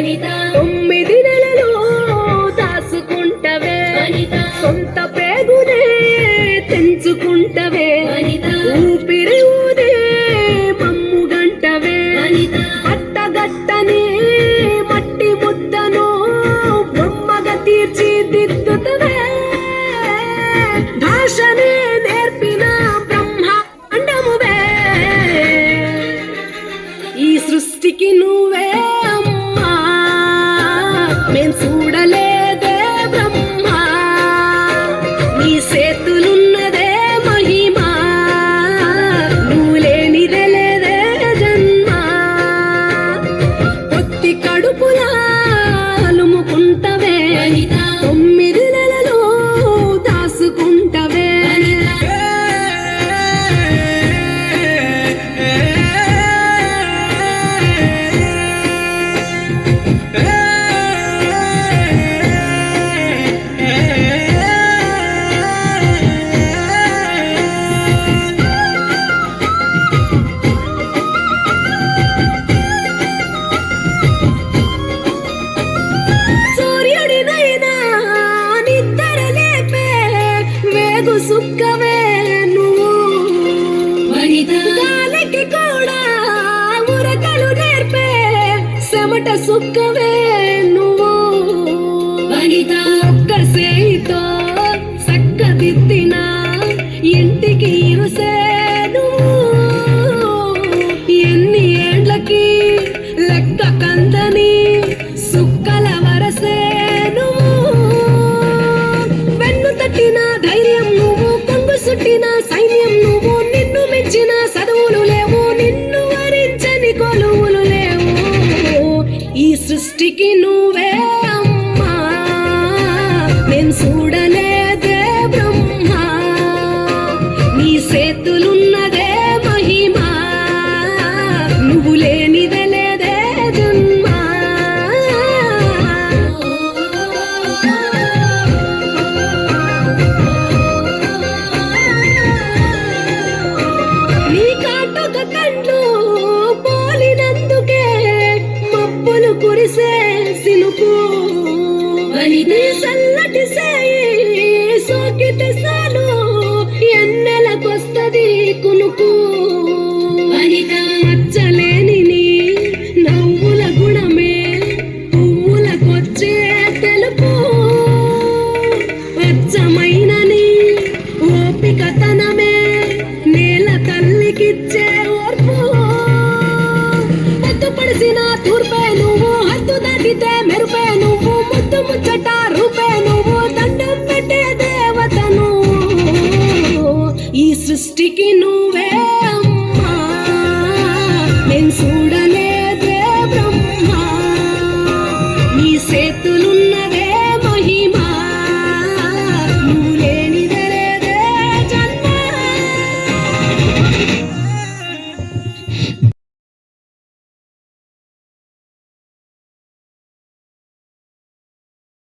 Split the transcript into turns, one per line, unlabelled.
bonita.
మేం చూడలేదే బ్రహ్మా నీ సేతులున్నదే మహిమా నువ్వు లేనిదే లేదే జన్మ పొత్తి కడుపులా తొమ్మిది నెలలు దాసుకుంటవే Hey! చుక్కవే నువ్వు వనితాలకి కూడా ఉరకలు నేర్పే సెమట సుక్కవే నువ్వు వనిత ఒక్క సృష్టికి నువ్వే వనదీకునుకు వనిత sticky no